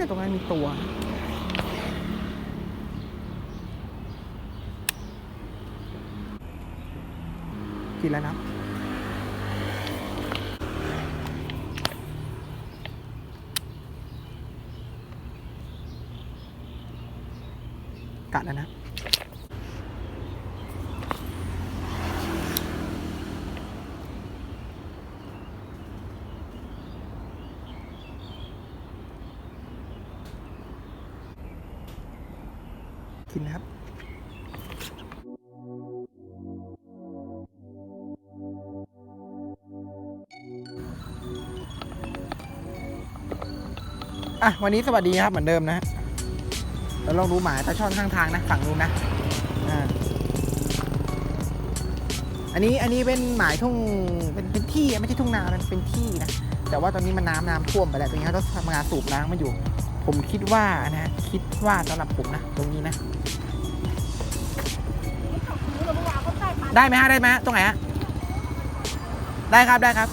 เนี่ยตรงนั้นมีตัว กินแล้วนะกัดแล้วนะ อะวันนี้สวัสดีครับเหมือนเดิมนะฮะเราลองดูหมายตาช่อนข้างทางนะฝั่งนู้นนะอ่าอันนี้อันนี้เป็นหมายทุ่งเป็นเป็นที่ไม่ใช่ทุ่งนามันเป็นที่นะแต่ว่าตอนนี้มันน้ำน้ำท่วมไปแล้วตรงนี้เขาต้องทำงานสูบน้ำมาอยู่ ผมคิดว่านะคิดว่าสำหรับผมนะตรงนี้นะ ได้ไหมฮะได้ไหมฮะตรงไหนฮะได้ครับได้ครับ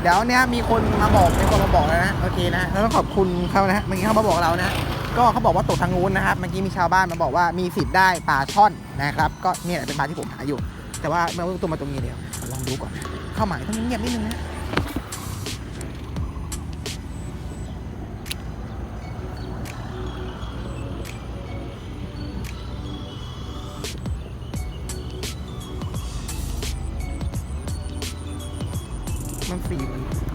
เดี๋ยวเนี้ยมีคนมาบอกมีคนมาบอกแล้วนะโอเคนะแล้วต้องขอบคุณเขานะเมื่อกี้เขามาบอกเรานะก็เขาบอกว่าตกทางนู้นนะครับเมื่อกี้มีชาวบ้านมาบอกว่ามีสิทธิ์ได้ปลาช่อนนะครับก็เนี่ยเป็นปลาที่ผมหาอยู่ แต่ว่าเมื่อตัวมาตรงนี้เดียวลองดูก่อน เข้าหมายต้องเงียบนิดนึงนะ สี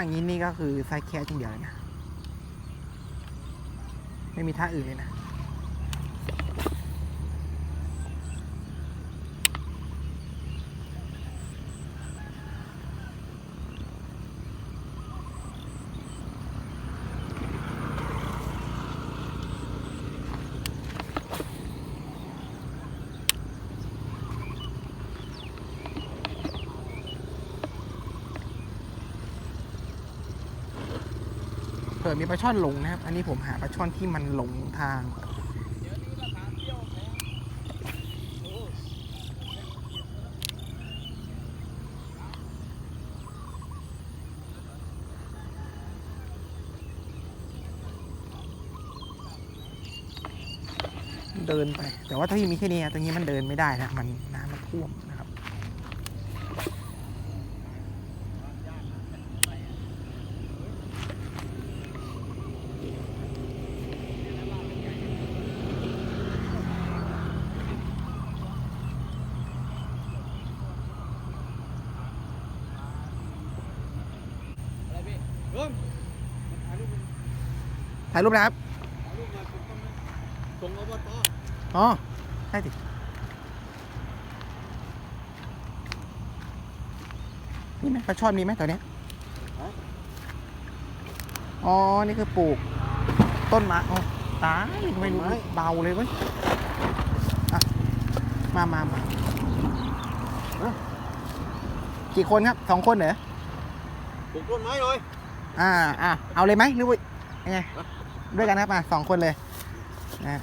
อย่างนี้นี่ก็คือไซส์แคสอย่างเดียวเลยนะ ไม่มีท่าอื่นเลยนะ เผื่อมีปลาช่อนลงนะครับ อันนี้ผมหาปลาช่อนที่มันลงทางเดินไป แต่ว่าถ้าที่มีแค่นี้ตรงนี้มันเดินไม่ได้นะ มันน้ำมันท่วมนะครับ อะไรพี่เริ่มถ่ายรูป ถ่ายรูปนะครับถ่ายรูปมาส่งอบตอ๋อได้สินี่ไหมปลาช่อนมีไหมตัวเนี้ยอ๋อ นี่คือปลูก ต้นไม้อ๋อตายทำไมรู้เบาเลยเว้ยอะมามามาเอ้ากี่คนครับสองคนเหรอปลูกต้นไม้เลยอ่าอ่าเอาเลยไหมหรือว่ายังไง ด้วยกันครับมาสองคนเลยนะ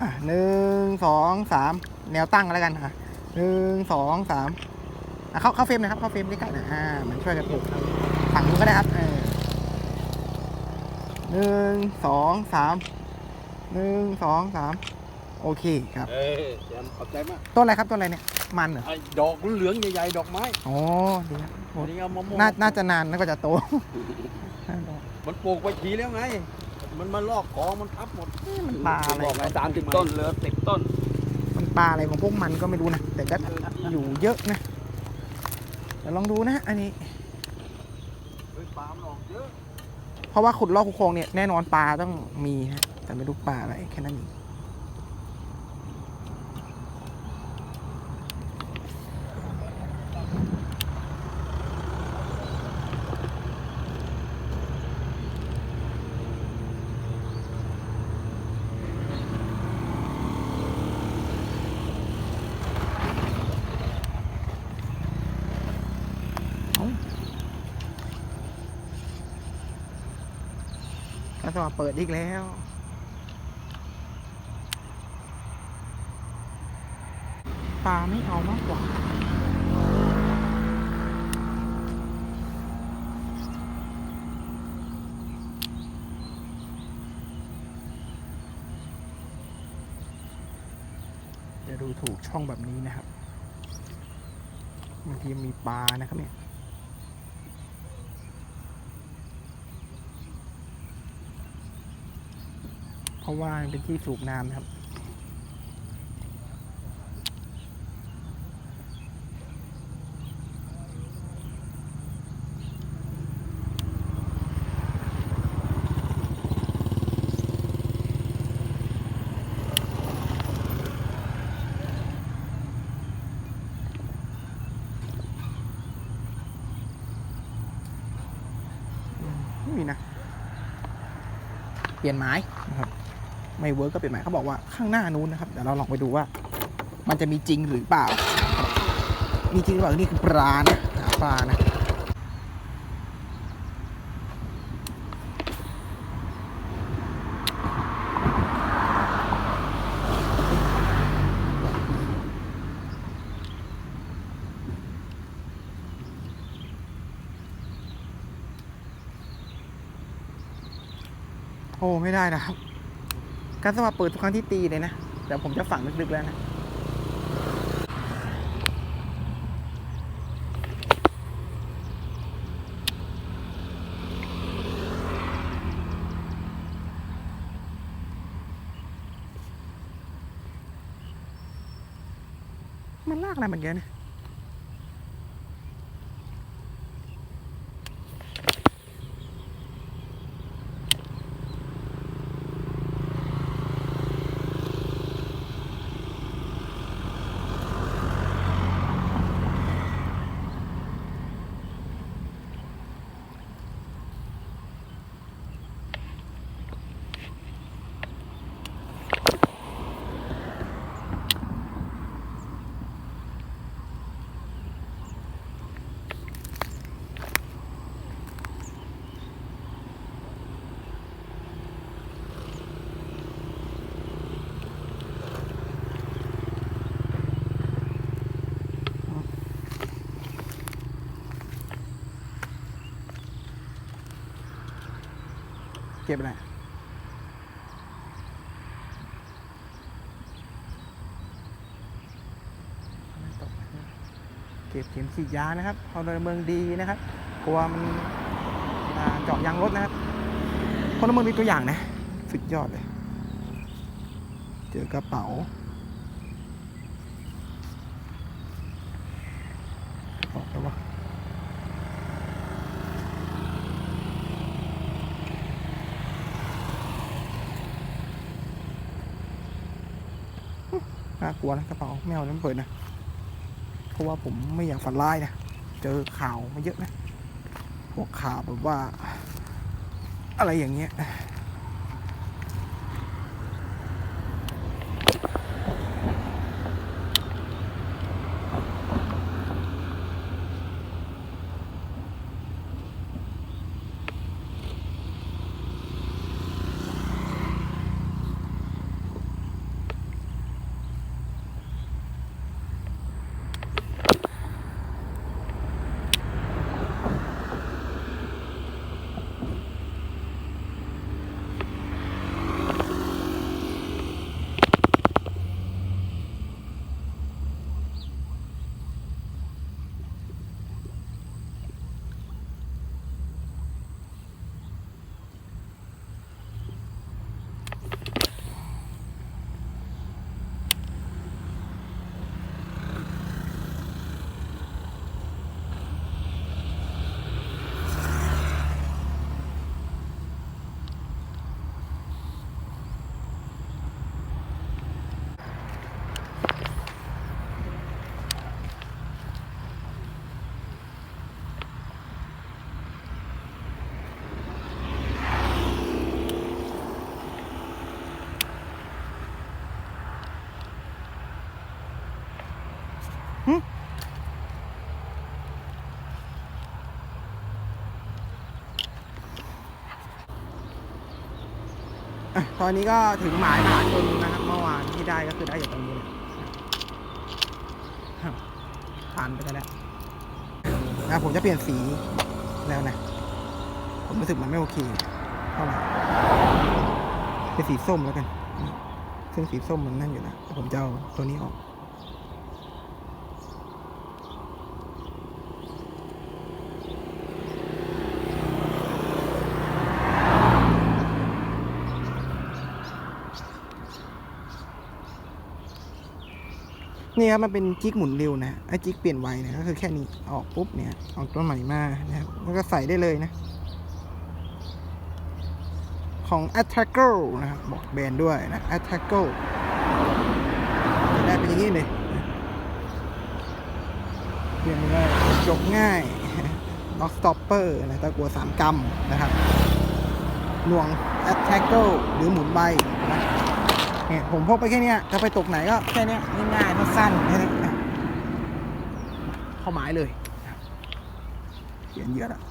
อะหนึ่งสองสามแนวตั้งแล้วกันอะหนึ่งสองสามอะเข้าเข้าเฟรมหนะครับเข้าเฟรมด้วยกันนะอ่ามันช่วยกันปลูกครับฝั่งนู้นก็ได้ครับเออหนึ่งสองสามหนึ่งสองสามโอเคครับเอ้ยแจมขอบใจมากต้นอะไรครับต้นอะไรเนี่ยมันเหรอไอ้ดอกเหลืองๆใหญ่ๆดอกไม้อ๋อดีครับโอ้วันนี้เอามะม่วงน่าน่าจะนานแล้วก็จะโต มันปลูกไปทีแล้วไง มันมาลอกกองมันทับหมดมันปลาอะไรบอกไงสามสิบต้นเหลือสิบต้น มันปลาอะไรของพวกมันก็ไม่รู้นะ แต่ก็อยู่เยอะนะเดี๋ยวลองดูนะ อันนี้เฮ้ยปลามันออกเยอะ เพราะว่าขุดลอกคูคลองเนี่ยแน่นอนปลาต้องมีฮะ แต่ไม่รู้ปลาอะไรแค่นั้นเอง เปิดอีกแล้ว ปลาไม่เอามากกว่าจะดูถูกช่องแบบนี้นะครับบางทีมีปลานะครับเนี่ย เพราะว่าเป็นที่สูบน้ำนะครับมีนะ เปลี่ยนไม้ ไม่เวิร์กก็เปลี่ยนไม้เขาบอกว่าข้างหน้านู้นนะครับเดี๋ยวเราลองไปดูว่า มันจะมีจริงหรือเปล่า มีจริงหรือเปล่านี่คือปลานะปลานะโอ้ไม่ได้นะครับ การสมัครเปิดทุกครั้งที่ตีเลยนะเดี๋ยวผมจะฝังลึกๆแล้วนะมันลากอะไรมันเยอะเนี่ย เก็บอะไรเก็บเข็มฉีดยานะครับพลเมืองดีนะครับกลัวมันเจาะยางรถนะครับพลเมืองดีตัวอย่างนะ สุดยอดเลย เจอกระเป๋า ออกแล้ววะน่ากลัวนะกระเป๋าไม่เอาน้ำเปิดนะเพราะว่าผมไม่อยากฝันร้ายนะเจอข่าวมาเยอะนะพวกข่าวแบบว่า อะไรอย่างเงี้ย ตอนนี้ก็ถึงหมายมหาชนนะครับ เมื่อวานที่ได้ก็คือได้อยู่ตรงนี้ผ่านไปแล้วนะผมจะเปลี่ยนสีแล้วนะ ผมรู้สึกมันไม่โอเคเท่าไหร่เป็นสีส้มแล้วกัน ซึ่งสีส้มมันนั่นอยู่นะผมจะเอาตัวนี้ออก นี่ ครับมันเป็นจิกหมุนเร็วนะไอ้จิกเปลี่ยนไวนี่ยก็คือแค่นี้ออกปุ๊บเนี่ยออกตัวใหม่มานะครับแล้วก็ใส่ได้เลยนะ ของ a t t a c k e r นะครับบอกแบรนด์ด้วยนะ a t t a c k e r จะได้เป็นอย่างนี้เลยเปลี่ยนง่ายจบง่าย Lock Stopper นะตะกัว3กรัมนะครับหน่วง a t t a c k e r หรือหมุนใบนะ เนี่ยผมพกไปแค่นี้จะไปตกไหนก็แค่นี้ง่ายๆสั้นๆแค่นี้นเข้าหมายเลยเขียนเยอะแล้ว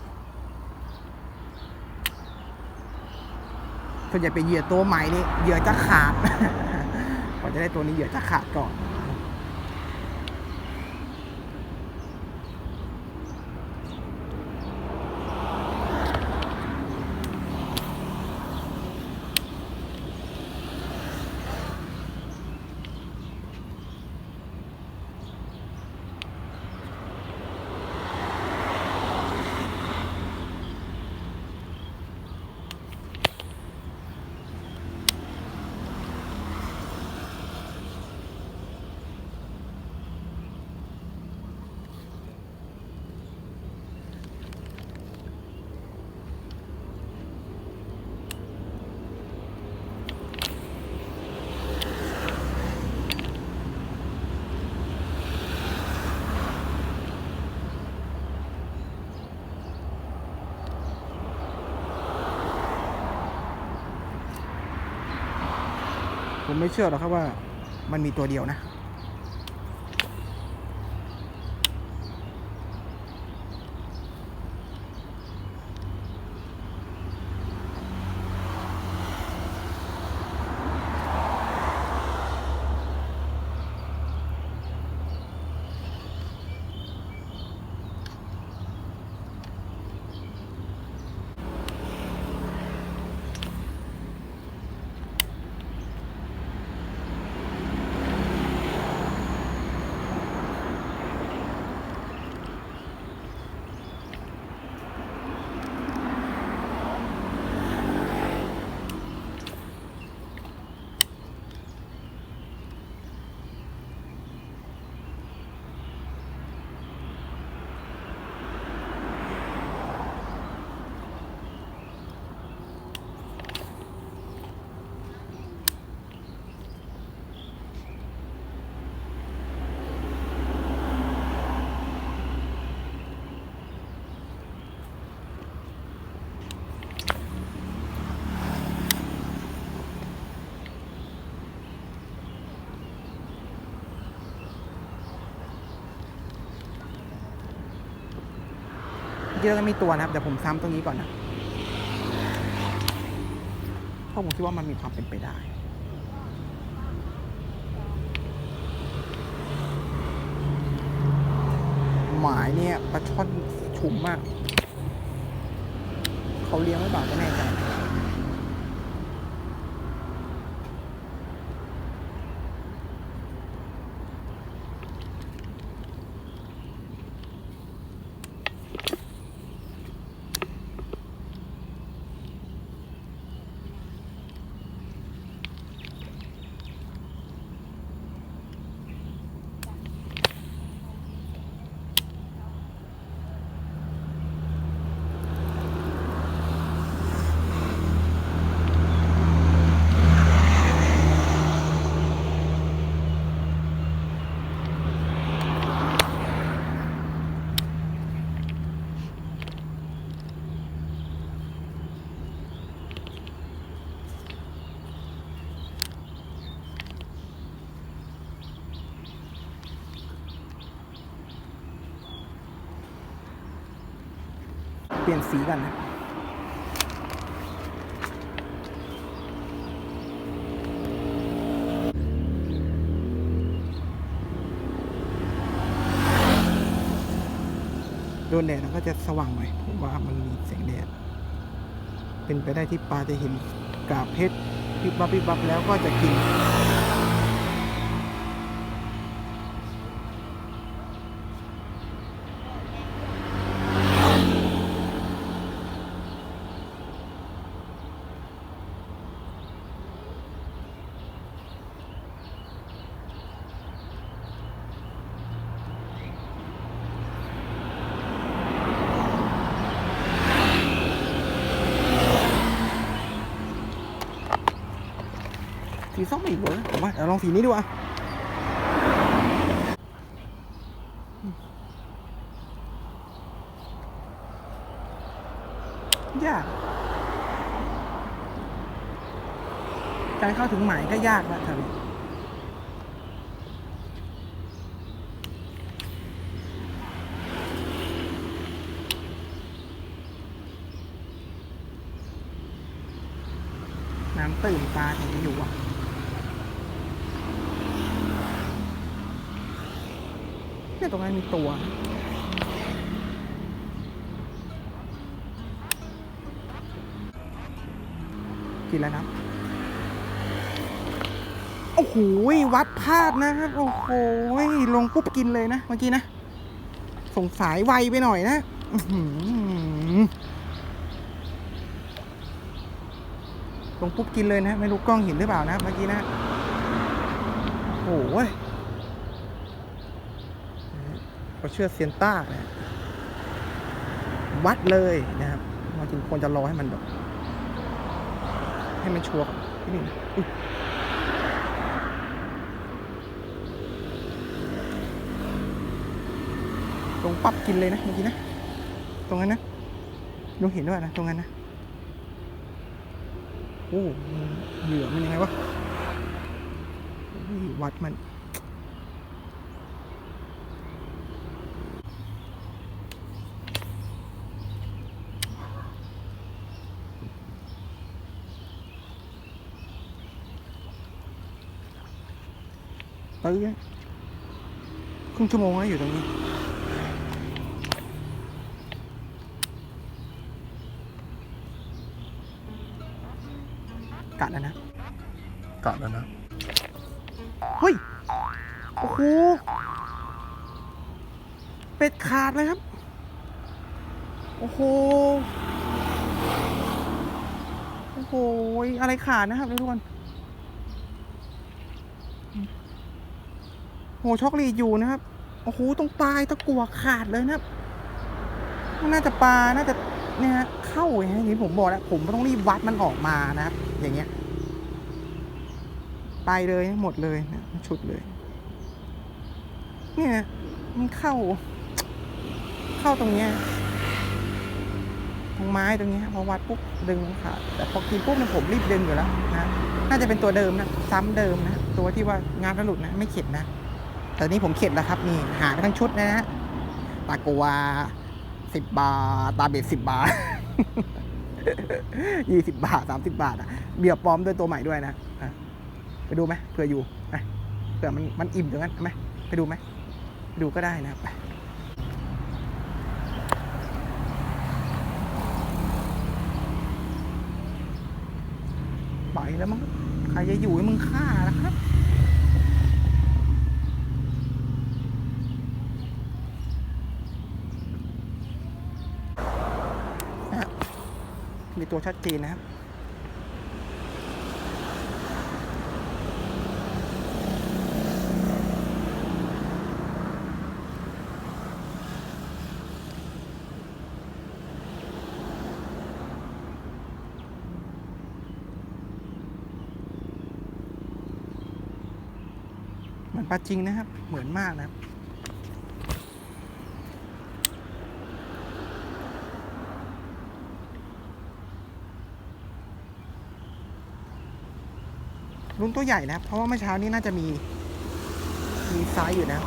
ส่วนใหญ่ไปเหยื่อตัวใหม่นี่เหยื่อจะขาดกว่าจะได้ตัวนี้เหยื่อจะขาดก่อน ไม่เชื่อหรอกครับว่ามันมีตัวเดียวนะ เราจะมีตัวนะครับเดี๋ยวผมซ้ำตรงนี้ก่อนนะเพราะผมคิดว่ามันมีความเป็นไปได้หมายเนี่ยปลาช่อนฉุมมาก เขาเลี้ยงไว้เปล่าก็แน่ใจ เปลี่ยนสีกันนะโดนแดดแล้วก็จะสว่างหน่อยเพราะว่ามันมีแสงแดด เป็นไปได้ที่ปลาจะเห็นกาบเพชรพิบับพิบับแล้วก็จะกิน สีส้มอีกเหรอผมว่าเดี๋ยวลองสีนี้ดูอะยาก การเข้าถึงหมายก็ยากแล้วครับน้ำตื่นปลาถึงจะอยู่อะ เนี่ยตรงนั้นมีตัว กินแล้วนะ โอ้โหวัดพลาดนะครับ โอ้โหลงปุ๊บกินเลยนะ เมื่อกี้นะ สงสายไวไปหน่อยนะลงปุ๊บกินเลยนะ ไม่รู้กล้องเห็นหรือเปล่านะ เมื่อกี้นะ โอ้โห เขาเชื่อเซียนต้านะวัดเลยนะครับมาจริงควรจะรอให้มันแบบให้มันชัวร์ก่อนนิดนึงตรงปั๊บกินเลยนะเมื่อกี้นะ ตรงนั้นนะลุงเห็นด้วยนะ ตรงนั้นนะโอ้เหลือมันยังไงวะวัดมัน ตื้อครึ่งชั่วโมงแล้วอยู่ตรงนี้กัดแล้วนะกะแล้วนะเฮ้ยโอ้โหเป็ดขาดเลยครับ โอ้โหโอ้โหอะไรขาดนะครับทุกคน โหช็อกโกแลตอยู่นะครับ โอ้โหตรงปลายตะกั่วขาดเลยนะครับ น่าจะปลา น่าจะเนี่ยฮะเข้าอย่างนี้ผมบอกแล้ว ผมต้องรีบวัดมันออกมานะครับ อย่างเงี้ย ไปเลยหมดเลยนะชุดเลย เนี่ยมันเข้า เข้าตรงเนี้ยตรงไม้ตรงเนี้ยพอวัดปุ๊บดึงขาดแต่พอกินปุ๊บเนี่ยผมรีบดึงอยู่แล้วนะน่าจะเป็นตัวเดิมนะ ซ้ำเดิมนะ ตัวที่ว่างานกระหลุดนะ ไม่เข็ดนะ แต่นี้ผมเข็ดแล้วครับนี่หาไปทั้งชุดนะฮะตากัวสิบบาท ตาเบ็ดสิบบาทยี่สิบบาทสามสิบบาทอะเบียร์ปลอมด้วยตัวใหม่ด้วยนะไปดูไหมเผื่ออยู่ไปเผื่อมันมันอิ่มตรงนั้นไหมไปดูไหมไปดูก็ได้นะครับไปไปแล้วมั้งใครจะอยู่ให้มึงฆ่านะครับ ตัวชัดเจนนะครับเหมือนปลาจริงนะครับ เหมือนมากนะครับ ลุงตัวใหญ่นะ เพราะว่าเมื่อเช้านี้น่าจะมี มีไซส์อยู่นะ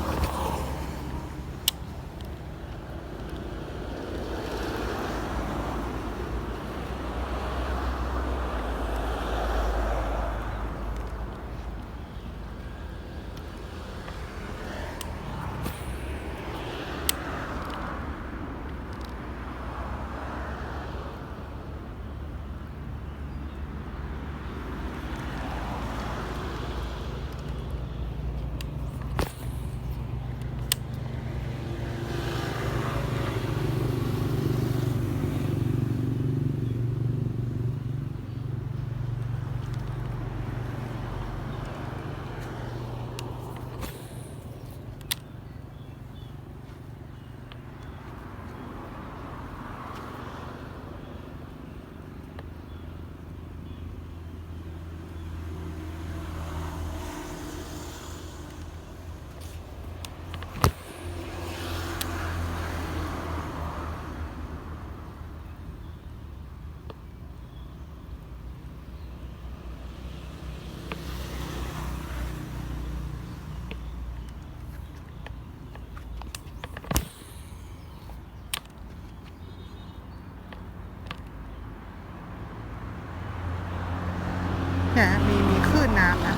เนี่ยมีมีคลื่นน้ำนะ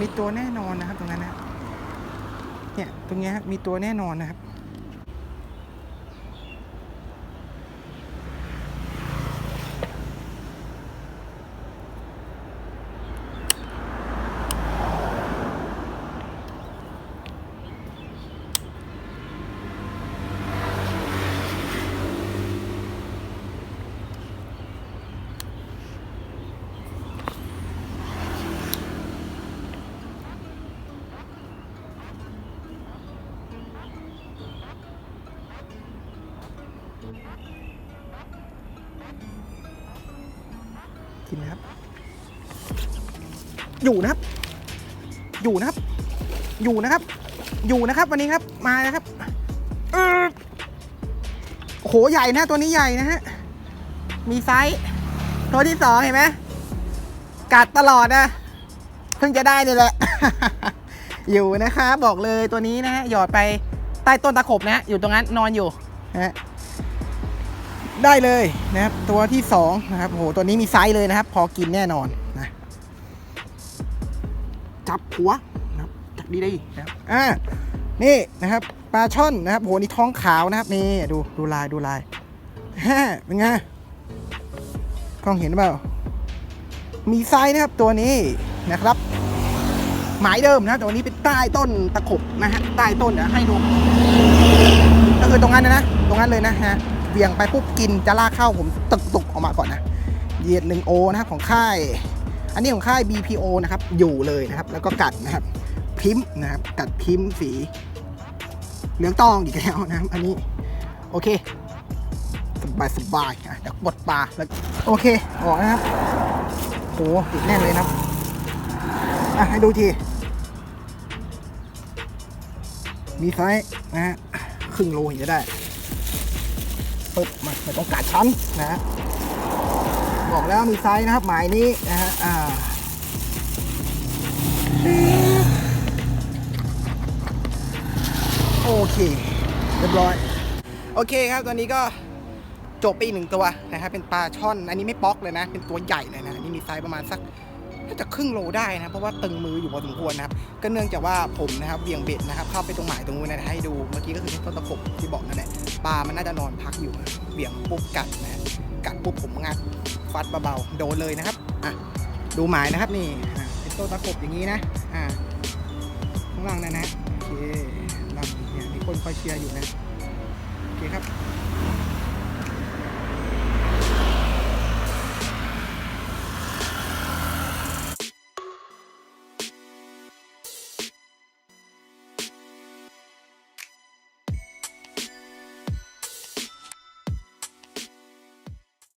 มีตัวแน่นอนนะครับตรงนั้นนะ เนี่ยตรงเนี้ยมีตัวแน่นอนนะครับ อยู่นะครับ อยู่นะครับ อยู่นะครับ อยู่นะครับ วันนี้ครับ มานะครับโอ้โหใหญ่นะตัวนี้ใหญ่นะฮะ มีไซส์ตัวที่สองเห็นไหมกัดตลอดนะ เพิ่งจะได้นี่แหละ อยู่นะคะบอกเลยตัวนี้นะฮะ หยอดไปใต้ต้นตะขบนะฮะ อยู่ตรงนั้นนอนอยู่นะฮะได้เลยนะครับ ตัวที่สองนะครับโอ้โหตัวนี้มีไซส์เลยนะครับ พอกินแน่นอน หัวนะครับจับดีดีนะครับอ่านี่นะครับปลาช่อนนะครับโหนี่ท้องขาวนะครับนี่ดูดูลายดูลายฮะเป็นไงกล้องเห็นหรือเปล่า มีไซส์นะครับตัวนี้นะครับ หมายเดิมนะครัวนี้เป็นใต้ต้นตะขบนะฮะใต้ต้นเดี๋ยวให้ดูก็คือตรงนั้นนะนะตรงนั้นเลยนะฮะเบี่ยงไปปุ๊บกินจะลากเข้าผมตึกตุกออกมาก่อนนะเหยียดหนึ่งโอนะครับของค่าย อันนี้ของค่าย BPO นะครับอยู่เลยนะครับ แล้วก็กัดนะครับพิมพ์นะครับกัดพิมพ์สีเหลืองตองอีกแล้วนะครับอันนี้โอเค สบายสบายอะเดี๋ยวบดปลาแล้วโอเคออกนะครับโหติดแน่นเลยนะครับอะให้ดูที มีไซส์นะฮะครึ่งโลเห็นจะได้ปึ๊บมันไม่ต้องกัดชั้นนะฮะ บอกแล้วมีไซส์นะครับ หมายนี้นะฮะอ่าโอเค เรียบร้อย โอเคครับตอนนี้ก็จบไปอีกหนึ่งตัวนะครับเป็นปลาช่อน อันนี้ไม่ป๊อกเลยนะ เป็นตัวใหญ่เลยนะนนี้มีไซส์ประมาณสักน่าจะครึ่งโลได้นะเพราะว่าตึงมืออยู่พอสมควรนะครับก็เนื่องจากว่าผมนะครับเบี่ยงเบ็ดนะครับเข้าไปตรงหมายตรงนู้นนะให้ดูเมื่อกี้ก็คือที่ต้นตะขบที่บอกนั่นแหละปลามันน่าจะนอนพักอยู่เบี่ยงปุ๊บกัดนะกัดปุ๊บผมงัด ฟัดเบาๆโดนเลยนะครับอะดูหมายนะครับนี่เป็นต้ตะขบอย่างนี้นะอ่าข้างล่างนั่นนะโอเคล่างเนี่ยมีคนคอยเชียร์อยู่นะโอเคครับ